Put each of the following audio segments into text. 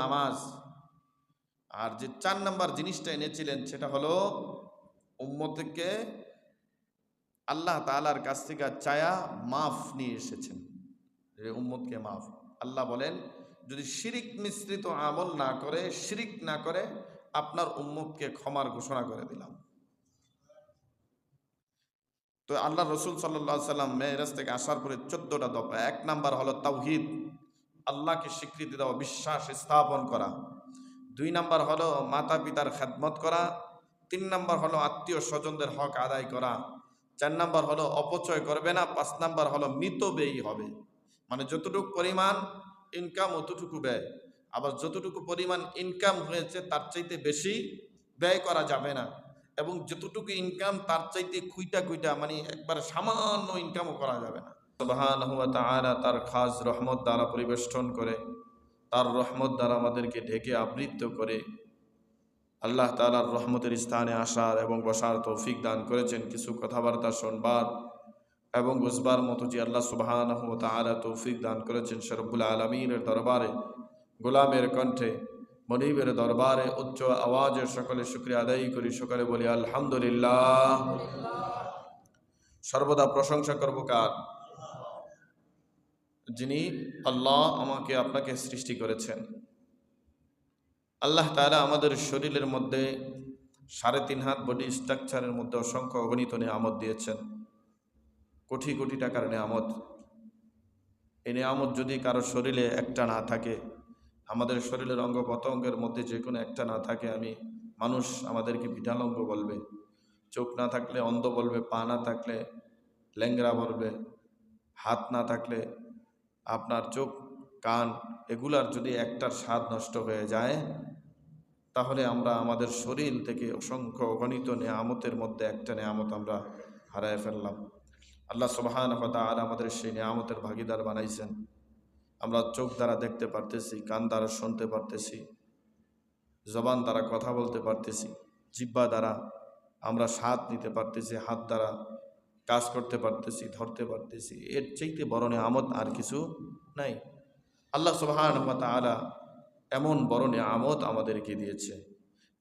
নামাজ। আর যে চার নাম্বার জিনিসটা এনেছিলেন সেটা হলো, উম্মতকে আল্লাহ তালার কাছ থেকে চায়া মাফ নিয়ে এসেছেন। উম্মতকে মাফ। আল্লাহ বলেন, যদি শিরিক মিশ্রিত আমল না করে, শিরিক না করে, আপনার উম্মতকে ক্ষমার ঘোষণা করে দিলাম। তো আল্লাহ রসুল সাল্লাম মেয়েরাজ থেকে আসার পরে চোদ্দটা দফা। এক নাম্বার হলো তাওহিদ। আল্লাহকে স্বীকৃতি দেওয়া বিশ্বাস স্থাপন করা। দুই নাম্বার হলো মাতা পিতার খেদমত করা। তিন নাম্বার হলো আত্মীয় স্বজনদের হক আদায় করা। চার নাম্বার হলো অপচয় করবে না। পাঁচ নাম্বার হলো মিতব্যয়ী হবে। মানে যতটুকু পরিমাণ ইনকাম অতটুকু ব্যয়। আবার যতটুকু পরিমাণ ইনকাম হয়েছে, তার চাইতে বেশি ব্যয় করা যাবে না। এবং যতটুকু ইনকাম তার চাইতে খুইটা খুইটা মানে একবার সামান্য ইনকামও করা যাবে না। সুবহানাহু ওয়া তার খাস রহমত দ্বারা পরিবেষ্টন করে, তার রহমত দ্বারা আমাদেরকে ঢেকে আবৃত্ত করে। আল্লাহ তাআলার রহমতের স্থানে আসার এবং বসার তৌফিক দান করেছেন, কিছু কথাবার্তা শোনবার এবং বুঝবার মতো যে আল্লাহ সুবহানাহু ওয়া তাআলা তৌফিক দান করেছেন সে রব্বুল আলামিনের দরবারে, গোলামের কণ্ঠে, মনিবের দরবারে উচ্চ আওয়াজের সকলে শুক্রিয়া আদায়ী করি, সকলে বলি আলহামদুলিল্লাহ। সর্বদা প্রশংসা করব কার? যিনি আল্লাহ আমাকে আপনাকে সৃষ্টি করেছেন। আল্লাহ তারা আমাদের শরীরের মধ্যে সাড়ে তিন হাত বডি স্ট্রাকচারের মধ্যে অসংখ্য অগণিত নিয়ামত দিয়েছেন। কোটি কোটি টাকার নিয়ামত। এই নিয়ামত যদি কারও শরীরে একটা না থাকে, আমাদের শরীরের অঙ্গ প্রত্যঙ্গের মধ্যে যে কোনো একটা না থাকে, আমি মানুষ আমাদেরকে বিঠালঙ্গ বলবে, চোখ না থাকলে অন্ধ বলবে, পা না থাকলে ল্যাংরা বলবে, হাত না থাকলে আপনার চোখ, কান এগুলার যদি একটার স্বাদ নষ্ট হয়ে যায়, তাহলে আমরা আমাদের শরীর থেকে অসংখ্য অগণিত নেয়ামতের মধ্যে একটা নেয়ামত আমরা হারায় ফেললাম। আল্লাহ সুবাহান আর আমাদের সেই নেয়ামতের ভাগিদার বানাইছেন। আমরা চোখ দ্বারা দেখতে পারতেছি, কান দ্বারা শুনতে পারতেছি, জবান দ্বারা কথা বলতে পারতেছি জিব্বা দ্বারা আমরা স্বাদ নিতে পারতেছি, হাত দ্বারা কাজ করতে পারতেছি, ধরতে পারতেছি, এর চাইতে বড় আমত আর কিছু নাই। আল্লাহ সুবাহান তালা এমন বড় আমত আমাদেরকে দিয়েছে,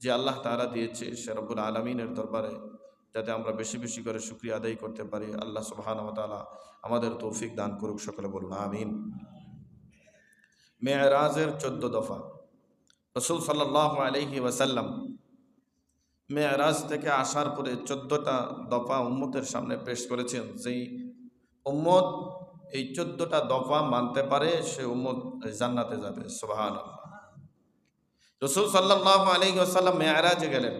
যে আল্লাহ তালা দিয়েছে সে রব্বুল আলমিনের দরবারে, যাতে আমরা বেশি বেশি করে শুক্রিয়া আদায় করতে পারি। আল্লাহ সুবাহান তালা আমাদের তৌফিক দান করুক, সকলে বলুন, আমিন। মেয়রাজের চোদ্দ দফা। রসুল সাল্লাহ আলহি ওয়াসাল্লাম মেয়রাজ থেকে আসার পরে চোদ্দটা দফা উম্মতের সামনে পেশ করেছেন। যেই উম্মত এই চোদ্দটা দফা মানতে পারে, সে উম্মত জান্নাতে যাবে। সোহান রসুল সাল্লাহ আলহি আসাল্লাম মেয়রাজে গেলেন।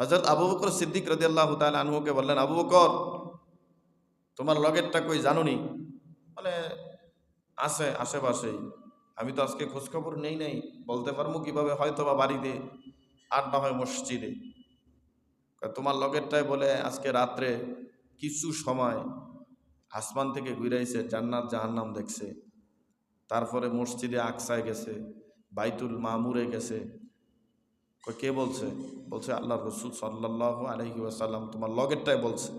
হজরত আবু বকর সিদ্দিক রদি আল্লাহ তাল আনহুকে বললেন, আবু বকর, তোমার লগেরটা কই জানুনি? বলে, আছে আশেপাশেই। আমি তো আজকে খোঁজখবর নেই নাই। বলতে পারব কীভাবে? হয়তো বা বাড়িতে আর না হয় মসজিদে। তোমার লগেরটাই বলে, আজকে রাত্রে কিছু সময় আসমান থেকে ঘুরাইছে জান্নাত জাহান্নাম দেখছে। তারপরে মসজিদে আকসায় গেছে, বাইতুল মামুরে গেছে। কে বলছে? বলছে আল্লাহ রসুল সাল্লাহ আলহি আসাল্লাম তোমার লগেরটাই বলছে।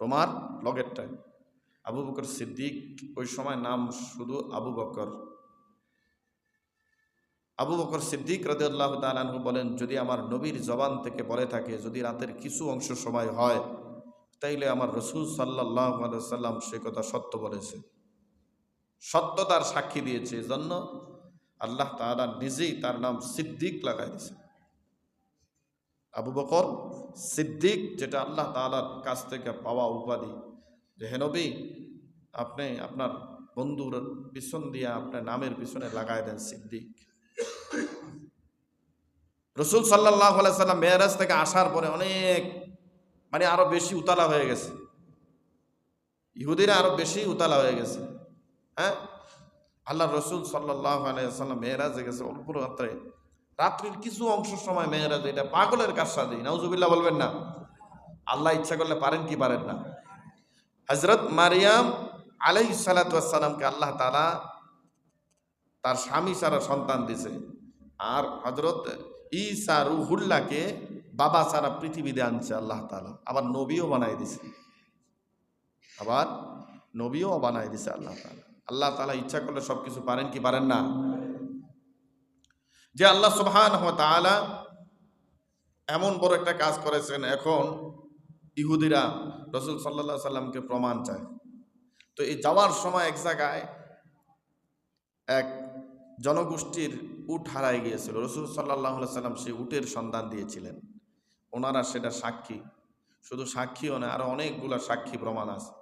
তোমার লগেরটাই। আবু বকর সিদ্দিক ওই সময় নাম শুধু আবু বকর। আবু বকর সিদ্দিক রদুল্লাহ তালু বলেন, যদি আমার নবীর জবান থেকে বলে থাকে, যদি রাতের কিছু অংশ সময় হয়, তাইলে আমার রসুল সাল্লাহ সাল্লাম সে কথা সত্য বলেছে। সত্য তার সাক্ষী দিয়েছে, এজন্য আল্লাহ তালা নিজেই তার নাম সিদ্দিক লাগাই দিয়েছে আবু বকর সিদ্দিক যেটা আল্লাহ তালার কাছ থেকে পাওয়া উপাধি, যে হেনবি আপনি আপনার বন্ধুর পিছন দিয়ে, আপনার নামের পিছনে লাগাই দেন সিদ্দিক। রসুল সাল্লাহ সাল্লাম মেয়ারাজ থেকে আসার পরে অনেক মানে আরও বেশি উতালা হয়ে গেছে। ইহুদিরা আরও বেশি উতালা হয়ে গেছে। হ্যাঁ? আল্লাহ রসুল সাল্লাহ আলাইসাল্লাম মেয়েরাজে গেছে অল্প রাত্রে। রাত্রির কিছু অংশ সময় মেয়েরাজ এটা পাগলের কাজ সাজে নাউজুবিল্লাহ বলবেন না। আল্লাহ ইচ্ছা করলে পারেন কি পারেন না। হজরত মারিয়াম আলাই সালাতামকে আল্লাহ তালা তার স্বামী সারা সন্তান দিছে। আর হজরত ইসা রুহুল্লাহকে বাবা সারা পৃথিবীতে আনছে আল্লাহ তালা আবার নবীও বানাই দিছে। আবার নবীও বানাই দিছে আল্লাহ তালা আল্লাহ তালা ইচ্ছা করলে সব কিছু পারেন কি পারেন না? যে আল্লাহ সুবহান তাআলা এমন বড় একটা কাজ করেছেন, এখন ইহুদিরা রসুল সাল্লাহ সাল্লামকে প্রমাণ চায়। তো এই যাওয়ার সময় এক জায়গায় এক জনগোষ্ঠীর উট হারায় গিয়েছিল। রসুল সাল্লাহ সাল্লাম সেই উটের সন্ধান দিয়েছিলেন। ওনারা সেটা সাক্ষী। শুধু সাক্ষীও না আরও অনেকগুলো সাক্ষী প্রমাণ আছে।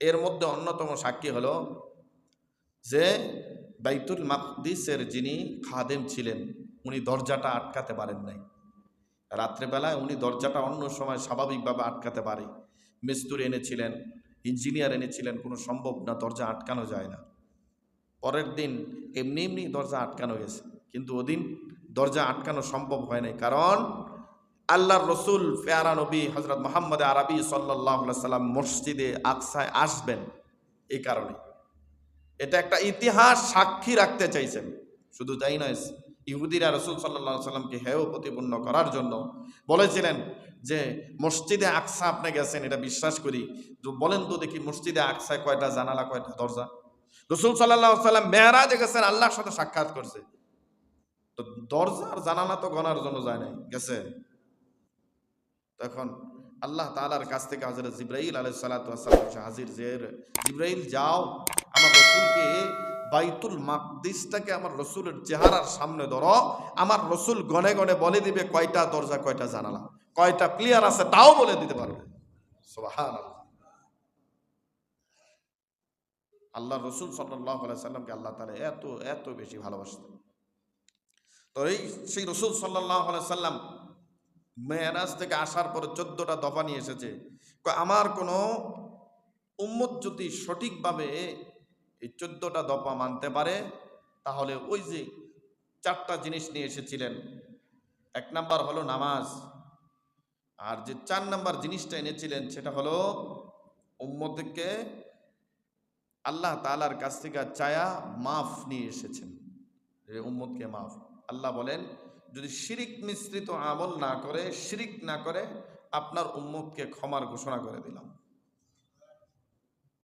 এর মধ্যে অন্যতম সাক্ষী হলো যে বাইতুল মাকদিসের যিনি খাদেম ছিলেন, উনি দরজাটা আটকাতে পারেন নাই। রাত্রেবেলায় উনি দরজাটা অন্য সময় স্বাভাবিকভাবে আটকাতে পারে। মিস্তুরি এনেছিলেন, ইঞ্জিনিয়ার এনেছিলেন, কোনো সম্ভব না, দরজা আটকানো যায় না। পরের দিন এমনি এমনি দরজা আটকানো গেছে। কিন্তু ওদিন দরজা আটকানো সম্ভব হয় নাই। কারণ আল্লাহর রসুল ফেয়ারা নবী হজরত মোহাম্মদ আরবি সাল্লাহ সাল্লাম মসজিদে আকসায় আসবেন এই কারণে। এটা একটা ইতিহাস সাক্ষী রাখতে চাইছেন। শুধু তাই নয়, ইহুদিরা রসুল সাল্লাহ সাল্লামকে হেয় প্রতিপন্ন করার জন্য বলেছিলেন যে, মসজিদে আকসা আপনি গেছেন, এটা বিশ্বাস করি। বলেন তো দেখি মসজিদে আকসায় কয়টা, জানালা কয়টা, দরজা? রসুল সাল্লাহ সাল্লাম মেয়ারাজে গেছেন, আল্লাহর সাথে সাক্ষাৎ করছে। তো দরজা আর জানালা তো গনার জন্য যায় নাই, গেছে। তখন আল্লাহ তালার কাছ থেকে হাজির জিব্রাইল আলাই সালাতাম হাজির যে, জিব্রাইল যাও, আমার রসুলকে বাইতুল মাকদিসটাকে আমার রসুলের চেহারার সামনে ধরো, আমার রসুল গনে গনে বলে দিবে কয়টা দরজা, কয়টা জানালা, কয়টা ক্লিয়ার আছে তাও বলে দিতে পারবে। আল্লাহ রসুল সাল্লাহ সাল্লামকে আল্লাহ তালা এত এত বেশি ভালোবাসতেন। তো এই সেই রসুল সাল্লাহ সাল্লাম মেয়ারাজ থেকে আসার পরে চোদ্দটা দফা নিয়ে এসেছে। আমার কোনো উম্মত যদি সঠিকভাবে এই চোদ্দটা দফা মানতে পারে, তাহলে ওই যে চারটা জিনিস নিয়ে এসেছিলেন। এক নাম্বার হলো নামাজ, আর যে চার নাম্বার জিনিসটা এনেছিলেন সেটা হলো উম্মতকে আল্লাহ তালার কাছ থেকে চায়া মাফ নিয়ে এসেছেন। উম্মতকে মাফ। আল্লাহ বলেন, যদি শিরিক মিশ্রিত আমল না করে, শিরিক না করে, আপনার উম্মতকে ক্ষমার ঘোষণা করে দিলাম।